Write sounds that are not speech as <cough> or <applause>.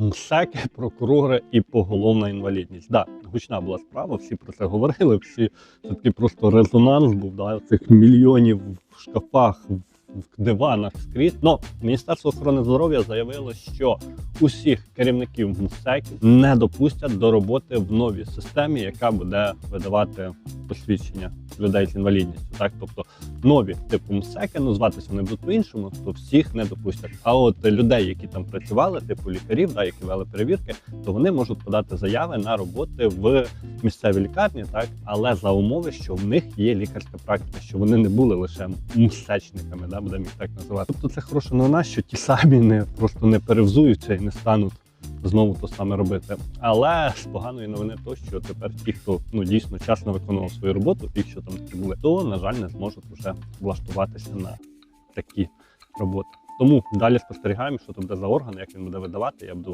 МСЕКи, <laughs> прокурори і поголовна інвалідність. Да, гучна була справа, всі про це говорили, всі це такий просто резонанс був, да, цих мільйонів в шкафах, в диванах скрізь. Но Міністерство охорони здоров'я заявило, що усіх керівників МСЕКів не допустять до роботи в новій системі, яка буде видавати посвідчення людей з інвалідністю. Так, тобто нові типу МСЕКи, ну зватися вони будуть по-іншому, то всіх не допустять. А от людей, які там працювали, типу лікарів, да, які вели перевірки, то вони можуть подати заяви на роботи в місцевій лікарні, так але за умови, що в них є лікарська практика, що вони не були лише МСЕЧниками, да, будемо їх так називати. Тобто це хороша новина, що ті самі не просто не перевзуються і не стануть. Знову то саме робити, але з поганої новини то, що тепер ті, хто ну дійсно чесно виконував свою роботу, ті, що там такі були, то на жаль не зможуть вже влаштуватися на такі роботи. Тому далі спостерігаємо, що це буде за орган, як він буде видавати. Я буду